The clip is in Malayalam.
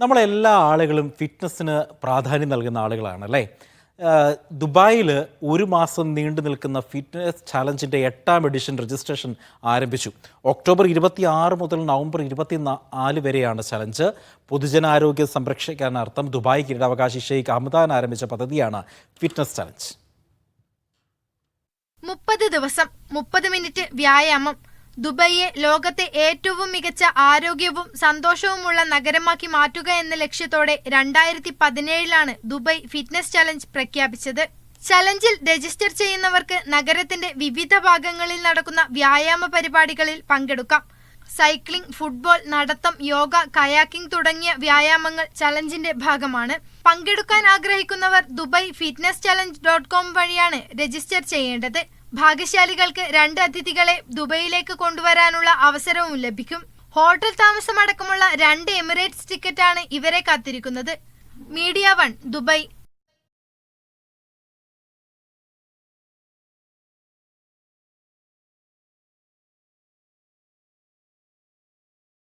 നമ്മളെല്ലാ ആളുകളും ഫിറ്റ്നസ്സിന് പ്രാധാന്യം നൽകുന്ന ആളുകളാണ് അല്ലേ? ദുബായിൽ ഒരു മാസം നീണ്ടു നിൽക്കുന്ന ഫിറ്റ്നസ് ചാലഞ്ചിന്റെ എട്ടാം എഡിഷൻ രജിസ്ട്രേഷൻ ആരംഭിച്ചു. ഒക്ടോബർ ഇരുപത്തി ആറ് മുതൽ നവംബർ ഇരുപത്തി നാല് വരെയാണ് ചലഞ്ച് പൊതുജനാരോഗ്യം സംരക്ഷിക്കാനർത്ഥം ദുബായ് കിരീടാവകാശി ഷെയ്ഖ് അഹമ്മദാൻ ആരംഭിച്ച പദ്ധതിയാണ് ഫിറ്റ്നസ് ചലഞ്ച് മുപ്പത് ദിവസം മുപ്പത് മിനിറ്റ് വ്യായാമം ദുബൈയെ ലോകത്തെ ഏറ്റവും മികച്ച ആരോഗ്യവും സന്തോഷവുമുള്ള നഗരമാക്കി മാറ്റുക എന്ന ലക്ഷ്യത്തോടെ രണ്ടായിരത്തി പതിനേഴിലാണ് ദുബൈ ഫിറ്റ്നസ് ചലഞ്ച് പ്രഖ്യാപിച്ചത്. ചലഞ്ചിൽ രജിസ്റ്റർ ചെയ്യുന്നവർക്ക് നഗരത്തിന്റെ വിവിധ ഭാഗങ്ങളിൽ നടക്കുന്ന വ്യായാമ പരിപാടികളിൽ പങ്കെടുക്കാം. സൈക്ലിംഗ് ഫുട്ബോൾ നടത്തം യോഗ കയാക്കിംഗ് തുടങ്ങിയ വ്യായാമങ്ങൾ ചലഞ്ചിന്റെ ഭാഗമാണ്. പങ്കെടുക്കാൻ ആഗ്രഹിക്കുന്നവർ Dubai fitness challenge dot com വഴിയാണ് രജിസ്റ്റർ ചെയ്യേണ്ടത്. ഭാഗ്യശാലികൾക്ക് രണ്ട് അതിഥികളെ ദുബൈയിലേക്ക് കൊണ്ടുവരാനുള്ള അവസരവും ലഭിക്കും. ഹോട്ടൽ താമസമടക്കമുള്ള രണ്ട് എമിറേറ്റ്സ് ടിക്കറ്റാണ് ഇവരെ കാത്തിരിക്കുന്നത്. Media one Dubai.